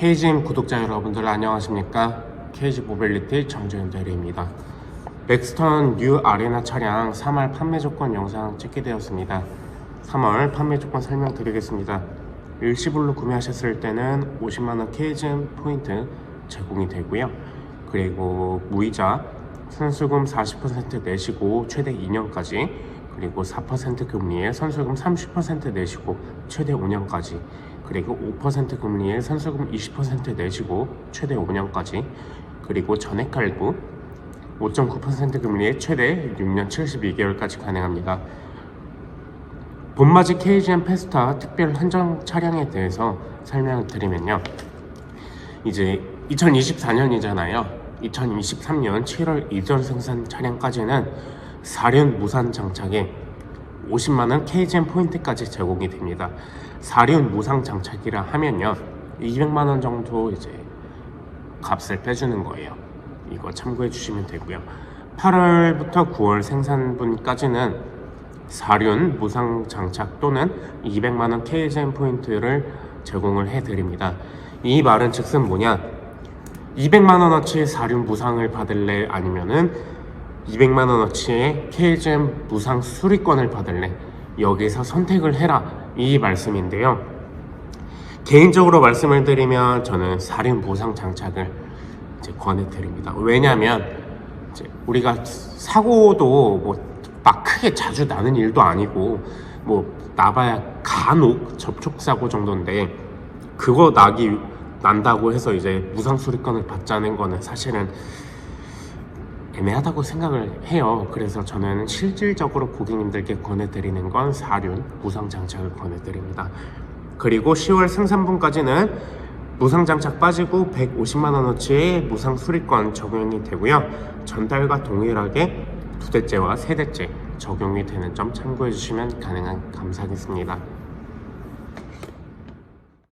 KGM 구독자 여러분들 안녕하십니까? KG 모빌리티 정재현 대리입니다. 넥스턴 뉴 아레나 차량 3월 판매 조건 영상 찍게 되었습니다. 3월 판매 조건 설명드리겠습니다. 일시불로 구매하셨을 때는 50만원 KGM 포인트 제공이 되고요. 그리고 무이자 선수금 40% 내시고 최대 2년까지 그리고 4% 금리에 선수금 30% 내시고 최대 5년까지 그리고 5% 금리에 선수금 20% 내시고 최대 5년까지 그리고 전액 할부 5.9% 금리에 최대 6년 72개월까지 가능합니다. 봄맞이 KGM 페스타 특별 한정 차량에 대해서 설명을 드리면요. 이제 2024년이잖아요. 2023년 7월 이전 생산 차량까지는 4륜 무산 장착에 50만원 KGM 포인트까지 제공이 됩니다. 4륜 무상 장착이라 하면요. 200만원 정도 이제 값을 빼주는 거예요. 이거 참고해 주시면 되고요. 8월부터 9월 생산분까지는 4륜 무상 장착 또는 200만원 KGM 포인트를 제공을 해드립니다. 이 말은 즉슨 뭐냐? 200만원어치 4륜 무상을 받을래? 아니면은 200만원어치의 KGM 무상 수리권을 받을래? 여기서 선택을 해라. 이 말씀인데요. 개인적으로 말씀을 드리면 저는 4륜 무상 장착을 권해드립니다. 왜냐하면 이제 우리가 사고도 뭐 막 크게 자주 나는 일도 아니고 뭐 나봐야 간혹 접촉 사고 정도인데 그거 나기 난다고 해서 이제 무상 수리권을 받자는 거는 사실은 애매하다고 생각을 해요. 그래서 저는 실질적으로 고객님들께 권해드리는 건 4륜 무상 장착을 권해드립니다. 그리고 10월 생산분까지는 무상 장착 빠지고 150만 원어치의 무상 수리권 적용이 되고요. 전달과 동일하게 두 대째와 세 대째 적용이 되는 점 참고해 주시면 가능한 감사하겠습니다.